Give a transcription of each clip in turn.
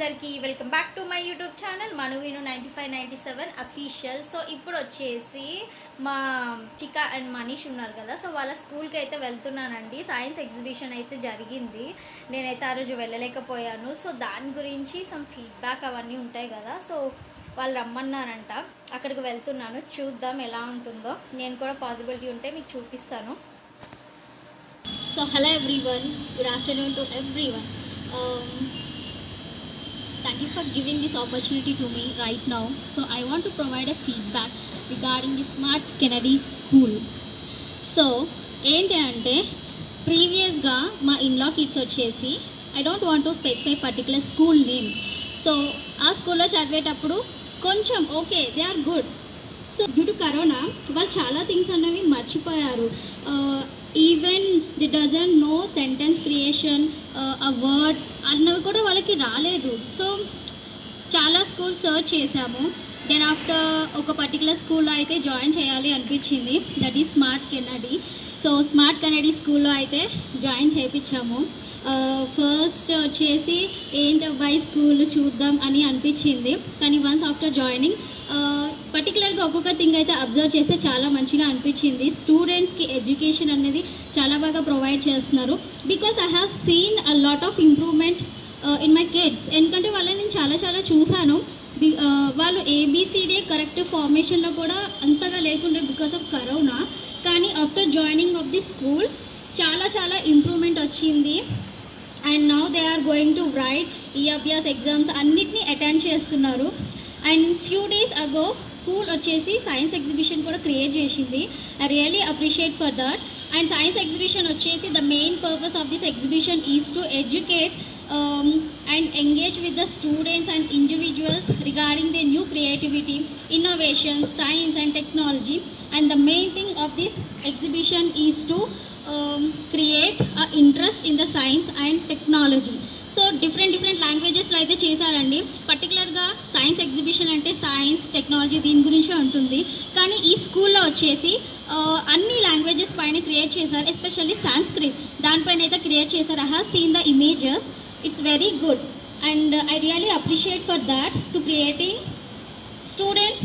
అందరికీ welcome back to my YouTube channel. మనువీను ninety five ninety seven official so ఇప్పుడు వచ్చేసి మా చికా అండ్ మనీష్ ఉన్నారు కదా. సో వాళ్ళ స్కూల్కి అయితే వెళ్తున్నానండి. సైన్స్ ఎగ్జిబిషన్ అయితే జరిగింది. నేనైతే ఆ రోజు వెళ్ళలేకపోయాను. సో దాని గురించి సమ్ ఫీడ్బ్యాక్ అవన్నీ ఉంటాయి కదా. సో వాళ్ళు రమ్మన్నారంట. అక్కడికి వెళ్తున్నాను. చూద్దాం ఎలా ఉంటుందో. నేను కూడా పాసిబిలిటీ ఉంటే మీకు చూపిస్తాను. So hello everyone good afternoon to everyone thank you for giving this opportunity to me right now. So I want to provide a feedback regarding the Smart Kennedy School. So ఏంటి అంటే ప్రీవియస్గా మా ఇన్లా kids వచ్చేసి I don't want to specify particular school name so ఆ స్కూల్లో చదివేటప్పుడు కొంచెం okay they are good so due to corona వాళ్ళు చాలా థింగ్స్ అన్నవి మర్చిపోయారు even they doesn't know sentence creation a word అన్నవి కూడా వాళ్ళకి రాలేదు. సో చాలా స్కూల్స్ సర్చ్ చేశాము. దెన్ ఆఫ్టర్ ఒక పర్టికులర్ స్కూల్లో అయితే జాయిన్ చేయాలి అనిపించింది. That is smart Kennedy so smart Kennedy స్కూల్లో అయితే జాయిన్ చేయించాము ఫస్ట్ uh, వచ్చేసి ఏంటి అబ్బాయి స్కూల్ చూద్దాం అని అనిపించింది. కానీ వన్స్ ఆఫ్టర్ జాయినింగ్ పర్టికులర్గా ఒక్కొక్క థింగ్ అయితే అబ్జర్వ్ చేస్తే చాలా మంచిగా అనిపించింది. స్టూడెంట్స్కి ఎడ్యుకేషన్ అనేది చాలా బాగా ప్రొవైడ్ చేస్తున్నారు. Because I have seen a lot of improvement in my kids ఎందుకంటే వాళ్ళని నేను చాలా చాలా చూశాను. Uh, వాళ్ళు ఏబిసిడి కరెక్ట్ ఫార్మేషన్లో కూడా అంతగా లేకుండా బికాస్ ఆఫ్ కరోనా కానీ after joining of the school చాలా చాలా ఇంప్రూవ్మెంట్ వచ్చింది. And now they are going to write EFS exams అన్నిటినీ అటెండ్ చేస్తున్నారు. And few days ago school వచ్చేసి సైన్స్ ఎగ్జిబిషన్ కూడా క్రియేట్ చేసింది. I really appreciate for that and science exhibition వచ్చేసి the main purpose of this exhibition is to educate and engage with the students and individuals regarding the new creativity innovation science and technology and the main thing of this exhibition is to create interest in the science and technology so different different లాంగ్వేజెస్లో అయితే చేశారండి. పర్టికులర్గా science exhibition అంటే science technology దీని గురించే ఉంటుంది. కానీ ఈ స్కూల్లో వచ్చేసి అన్ని లాంగ్వేజెస్ పైన క్రియేట్ చేశారు ఎస్పెషల్లీ సాంస్క్రిట్ దానిపైన అయితే క్రియేట్ చేశారు. I have seen the images it's very good and I really appreciate for that to creating students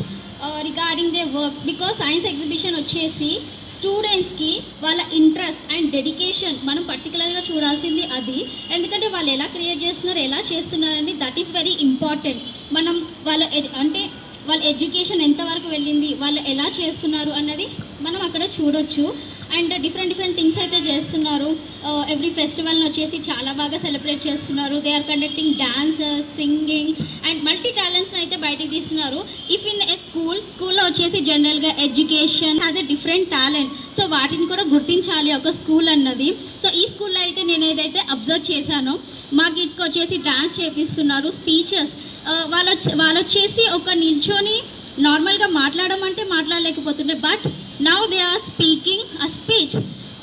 regarding their work because science exhibition వచ్చేసి స్టూడెంట్స్కి వాళ్ళ ఇంట్రెస్ట్ అండ్ డెడికేషన్ మనం పర్టికులర్గా చూడాల్సింది అది. ఎందుకంటే వాళ్ళు ఎలా క్రియేట్ చేస్తున్నారు ఎలా చేస్తున్నారని దట్ ఈస్ వెరీ ఇంపార్టెంట్. మనం వాళ్ళ అంటే వాళ్ళ ఎడ్యుకేషన్ ఎంతవరకు వెళ్ళింది వాళ్ళు ఎలా చేస్తున్నారు అన్నది మనం అక్కడ చూడొచ్చు. అండ్ డిఫరెంట్ డిఫరెంట్ థింగ్స్ అయితే చేస్తున్నారు. ఎవ్రీ ఫెస్టివల్ని వచ్చేసి చాలా బాగా సెలబ్రేట్ చేస్తున్నారు. They are conducting dance singing ఇది ఇస్తున్నారు ఇఫ్ ఇన్ ఏ స్కూల్ స్కూల్లో వచ్చేసి జనరల్గా education has a different talent so వాటిని కూడా గుర్తించాలి ఒక స్కూల్ అన్నది. సో ఈ స్కూల్లో అయితే నేను ఏదైతే అబ్జర్వ్ చేశానో మా కిడ్స్కి వచ్చేసి డాన్స్ చేపిస్తున్నారు స్పీచెస్ uh, వాళ్ళు వాళ్ళు వచ్చేసి ఒక నిల్చొని నార్మల్గా మాట్లాడమంటే మాట్లాడలేకపోతుండే. But now they are speaking a speech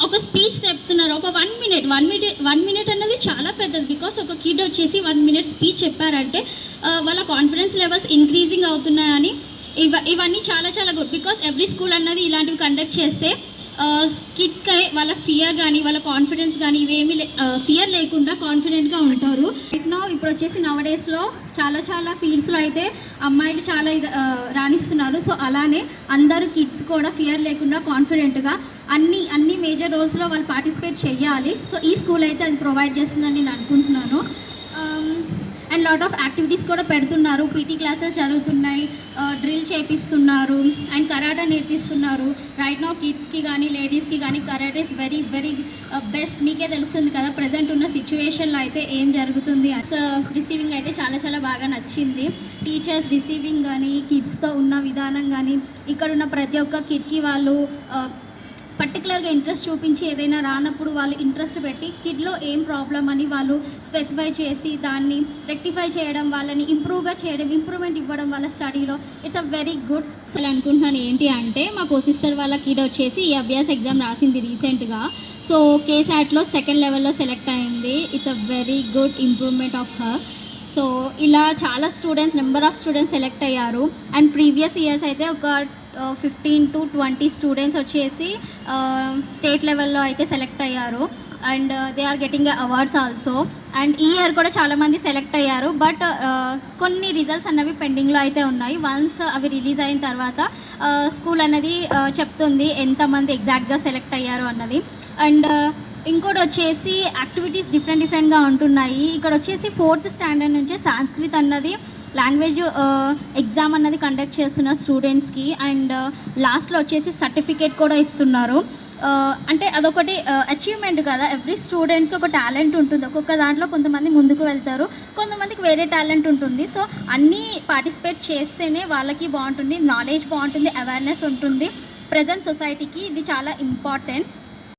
ఒక స్పీచ్ చెప్తున్నారు. ఒక one minute one minute one minute అన్నది చాలా పెద్దది. బికాస్ ఒక కిడ్ వచ్చేసి వన్ మినిట్ స్పీచ్ చెప్పారంటే వాళ్ళ కాన్ఫిడెన్స్ లెవెల్స్ ఇంక్రీజింగ్ అవుతున్నాయని ఇవ ఇవన్నీ చాలా చాలా గుడ్ బికాస్ ఎవ్రీ స్కూల్ అన్నది ఇలాంటివి కండక్ట్ చేస్తే కిడ్స్కి వాళ్ళ ఫియర్ కానీ వాళ్ళ కాన్ఫిడెన్స్ కానీ ఇవేమి ఫియర్ లేకుండా కాన్ఫిడెంట్గా ఉంటారు. రైట్ ఇప్పుడు వచ్చేసి నవడేస్లో చాలా చాలా ఫీల్డ్స్లో అయితే అమ్మాయిలు చాలా రాణిస్తున్నారు. సో అలానే అందరూ కిడ్స్ కూడా ఫియర్ లేకుండా కాన్ఫిడెంట్గా అన్ని అన్ని మేజర్ రోల్స్లో వాళ్ళు పార్టిసిపేట్ చేయాలి. సో ఈ స్కూల్ అయితే అది ప్రొవైడ్ చేస్తుందని నేను అనుకుంటున్నాను. అండ్ లాట్ ఆఫ్ యాక్టివిటీస్ కూడా పెడుతున్నారు. పీటీ క్లాసెస్ జరుగుతున్నాయి. Uh, డ్రిల్ చేపిస్తున్నారు. అండ్ కరాటా నేర్పిస్తున్నారు. రైట్ నౌ కిడ్స్కి కానీ లేడీస్కి కానీ karate is very very best మీకే తెలుస్తుంది కదా ప్రజెంట్ ఉన్న సిచ్యువేషన్లో అయితే ఏం జరుగుతుంది సో రిసీవింగ్ అయితే చాలా చాలా బాగా నచ్చింది. టీచర్స్ రిసీవింగ్ కానీ కిడ్స్తో ఉన్న విధానం కానీ ఇక్కడ ఉన్న ప్రతి ఒక్క కిడ్కి వాళ్ళు uh, పర్టికులర్గా ఇంట్రెస్ట్ చూపించి ఏదైనా రానప్పుడు వాళ్ళు ఇంట్రెస్ట్ పెట్టి కిడ్లో ఏం ప్రాబ్లం అని వాళ్ళు స్పెసిఫై చేసి దాన్ని రెక్టిఫై చేయడం వాళ్ళని ఇంప్రూవ్గా చేయడం ఇంప్రూవ్మెంట్ ఇవ్వడం వాళ్ళ స్టడీలో ఇట్స్ అ వెరీ గుడ్. అసలు అనుకుంటున్నాను ఏంటి అంటే మా కో సిస్టర్ వాళ్ళ కిడ్ వచ్చేసి ఈ అభ్యాస ఎగ్జామ్ రాసింది రీసెంట్గా. సో కేసాట్లో సెకండ్ లెవెల్లో సెలెక్ట్ అయింది. It's a very good improvement of her. So ఇలా చాలా students number of students select అయ్యారు. అండ్ ప్రీవియస్ ఇయర్స్ అయితే ఒక ఫిఫ్టీన్ టు ట్వంటీ స్టూడెంట్స్ వచ్చేసి స్టేట్ లెవెల్లో అయితే సెలెక్ట్ అయ్యారు. And they are getting awards also and ఈ ఇయర్ కూడా చాలామంది సెలెక్ట్ అయ్యారు. బట్ uh, కొన్ని రిజల్ట్స్ అన్నవి పెండింగ్లో అయితే ఉన్నాయి. వన్స్ అవి రిలీజ్ అయిన తర్వాత స్కూల్ అన్నది చెప్తుంది ఎంతమంది ఎగ్జాక్ట్గా సెలెక్ట్ అయ్యారు అన్నది. అండ్ uh, ఇంకోటి వచ్చేసి యాక్టివిటీస్ డిఫరెంట్ డిఫరెంట్గా ఉంటున్నాయి. ఇక్కడ వచ్చేసి ఫోర్త్ స్టాండర్డ్ నుంచి సాంస్క్రిత్ అన్నది లాంగ్వేజ్ ఎగ్జామ్ అన్నది కండక్ట్ చేస్తున్నారు స్టూడెంట్స్కి అండ్ లాస్ట్లో వచ్చేసి సర్టిఫికేట్ కూడా ఇస్తున్నారు. అంటే అదొకటి అచీవ్మెంట్ కదా. ఎవ్రీ స్టూడెంట్కి ఒక టాలెంట్ ఉంటుంది. ఒక్కొక్క దాంట్లో కొంతమంది ముందుకు వెళ్తారు. కొంతమందికి వేరే టాలెంట్ ఉంటుంది. సో అన్నీ పార్టిసిపేట్ చేస్తేనే వాళ్ళకి బాగుంటుంది. నాలెడ్జ్ బాగుంటుంది. అవేర్నెస్ ఉంటుంది. ప్రజెంట్ సొసైటీకి ఇది చాలా ఇంపార్టెంట్